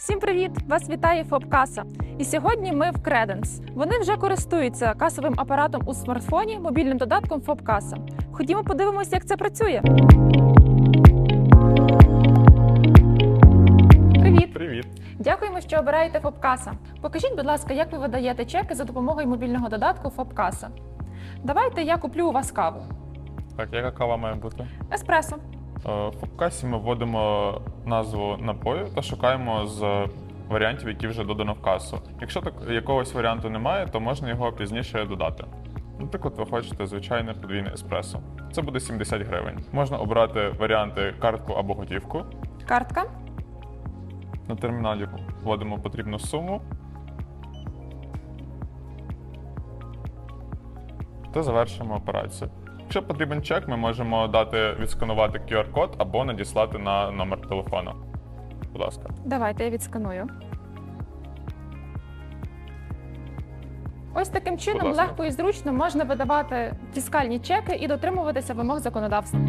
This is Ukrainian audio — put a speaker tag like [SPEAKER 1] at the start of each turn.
[SPEAKER 1] Всім привіт! Вас вітає ФОП-каса. І сьогодні ми в Credence. Вони вже користуються касовим апаратом у смартфоні, мобільним додатком ФОП-каса. Ходімо подивимося, як це працює. Привіт!
[SPEAKER 2] Привіт.
[SPEAKER 1] Дякуємо, що обираєте ФОП-каса. Покажіть, будь ласка, як ви видаєте чеки за допомогою мобільного додатку ФОП-каса. Давайте я куплю у вас каву.
[SPEAKER 2] Так, яка кава має бути?
[SPEAKER 1] Еспресо.
[SPEAKER 2] Е, В фокасі ми вводимо назву напою та шукаємо з варіантів, які вже додано в касу. Якщо так якогось варіанту немає, то можна його пізніше додати. Наприклад, ви хочете звичайне подвійне еспресо. Це буде 70 гривень. Можна обрати варіанти картку або готівку.
[SPEAKER 1] Картка.
[SPEAKER 2] На терміналі вводимо потрібну суму. Та завершимо операцію. Якщо потрібен чек, ми можемо дати відсканувати QR-код або надіслати на номер телефону. Будь ласка.
[SPEAKER 1] Давайте я відсканую. Ось таким чином легко і зручно можна видавати фіскальні чеки і дотримуватися вимог законодавства.